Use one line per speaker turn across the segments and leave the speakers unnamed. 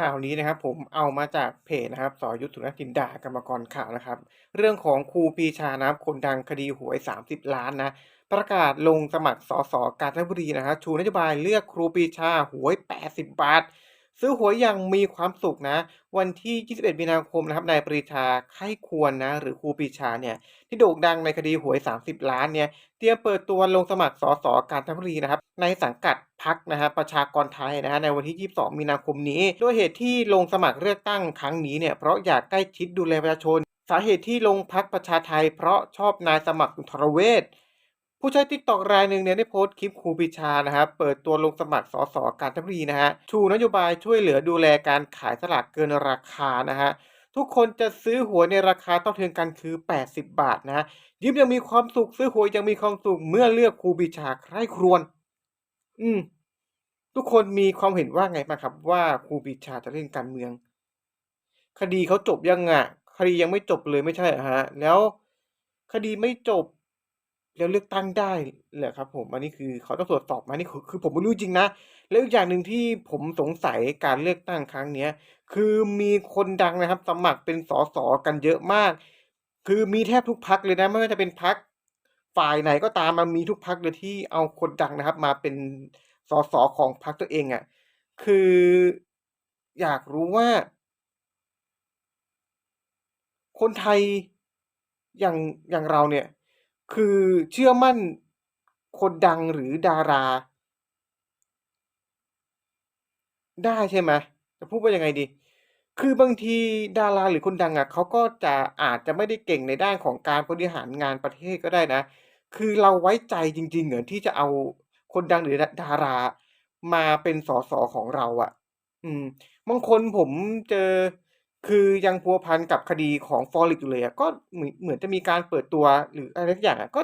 ข่าวนี้นะครับผมเอามาจากเพจนะครับสอยุทธุนจินดากรรมกรข่าวนะครับ เรื่องของครูปีชานะครับคนดังคดีหวย 30 ล้านนะ ประกาศลงสมัครสสกาญจนบุรีนะครับชูนโยบายเลือกครูปีชาหวย 80 บาท ซื้อหวยอย่างมีความสุขนะ วันที่ 21 มีนาคมนะครับนายปรีชาไข้ควรนะ หรือครูปรีชาเนี่ยที่โด่งดังในคดีหวย 30 ล้านเนี่ยเตรียมเปิดตัวลงสมัครสสกาญจนบุรีนะครับ ในสังกัดพักนะฮะประชากรไทยนะฮะในวันที่ 22 มีนาคมนี้ด้วยเหตุที่ลงสมัครเลือกตั้งครั้งนี้เนี่ยเพราะอยากใกล้ชิดดูแลประชาชน สาเหตุที่ลงพักประชาไทย เพราะชอบนายสมัครสุนทรเวช ผู้ใช้ติ๊กตอกรายหนึ่งเนี่ยได้โพสต์คลิปครูปรีชานะครับเปิดตัวลงสมัครสสกาญจนบุรีนะฮะชูนโยบายช่วยเหลือดูแลการขายสลากเกินราคานะฮะทุกคนจะซื้อหวยในราคาเท่าเทียมกันคือ 80 บาทนะยิ้มยังมีความสุขซื้อหวยยังมีความสุขเมื่อเลือกครูปรีชาใคร่ครวญอืม ทุกคนมีความเห็นว่าไงบ้างครับ ว่าครูปรีชาจะเล่นการเมือง คดีเขาจบยังอะคดียังไม่จบเลยไม่ใช่ฮะ แล้ว คดีไม่จบ แล้วเลือกตั้งได้เหรอครับ ผมอันนี้คือเขาต้องตรวจสอบไหมนี่คือคือผมไม่รู้จริงนะแล้วอีกอย่างหนึ่งที่ผมสงสัยการเลือกตั้งครั้งเนี้ย คือมีคนดังนะครับ สมัครเป็นสสกันเยอะมาก คือมีแทบทุกพรรคเลยนะไม่ว่าจะเป็นพรรคฝ่ายไหนก็ตามมันมีทุกพรรคเลยที่เอาคนดังนะครับ มาเป็นสสของพรรคตัวเองอะ คืออยากรู้ว่า คนไทยอย่างอย่างเราเนี่ย คือเชื่อมั่นคนดังหรือดารา ได้ใช่ไหม จะพูดว่ายังไงดี คือบางทีดาราหรือคนดังอะเขาก็จะ อาจจะไม่ได้เก่งในด้านของการบริหารงานประเทศก็ได้นะ คือเราไว้ใจจริง ๆ เหรอ ที่จะเอาคนดังหรือดดารามาเป็นสส ของเราอะ อืม บางคนผมเจอ คือยังพัวพันกับคดีของ Forex อยู่เลยอะก็เหมือนเหมือนจะมีการเปิดตัวหรืออะไรสักอย่างอะก็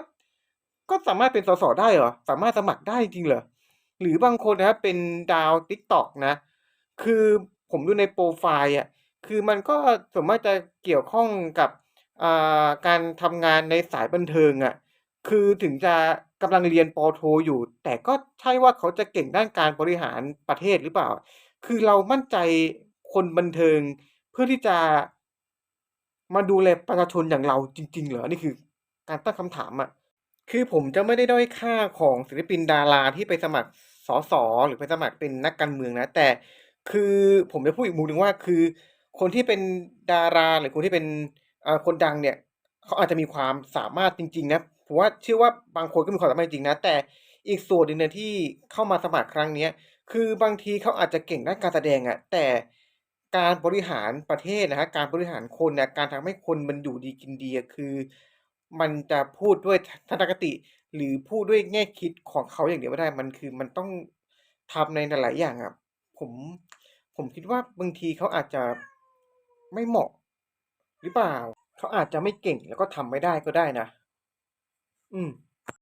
ก็สามารถเป็นสสได้เหรอ สามารถสมัครได้จริงเหรอ หรือบางคนนะครับเป็นดาว TikTok นะ คือผมดูในโพรไฟล์อะคือมันก็ส่วนมากจะเกี่ยวข้องกับอ่าการทำงานในสายบันเทิงอะคือถึงจะกำลังเรียนปโทอยู่ แต่ก็ใช่ว่าเขาจะเก่งด้านการบริหารประเทศหรือเปล่า คือเรามั่นใจคนบันเทิง พื่อที่จะมาดูแลประชาชนอย่างเราจริง ๆ เหรอ นี่คือการตั้งคำถามอะคือผมจะไม่ได้ด้อยค่าของศิลปินดาราที่ไปสมัครสอสอหรือไปสมัครเป็นนักการเมืองนะ แต่คือผมจะพูดอีกมุมหนึ่งว่าคือ คนที่เป็นดาราหรือคนที่เป็นคนดังเนี่ย เขาอาจจะมีความสามารถจริง ๆ นะผมว่าเชื่อว่าบางคนก็มีความสามารถจริงนะ แต่อีกส่วนหนึ่งที่เข้ามาสมัครครั้งเนี้ยคือบางทีเขาอาจจะเก่งด้านการแสดงอะแต่ การบริหารประเทศนะครับ การบริหารคนเนี่ย การทำให้คนมันอยู่ดีกินดีอะคือ มันจะพูดด้วยทัศนคติ หรือพูดด้วยแง่คิดของเขาอย่างเดียวไม่ได้ มันคือมันต้องทำในหลายๆอย่างอะผม ผมคิดว่าบางทีเขาอาจจะไม่เหมาะ หรือเปล่า เขาอาจจะไม่เก่งแล้วก็ทำไม่ได้ก็ได้นะ อืม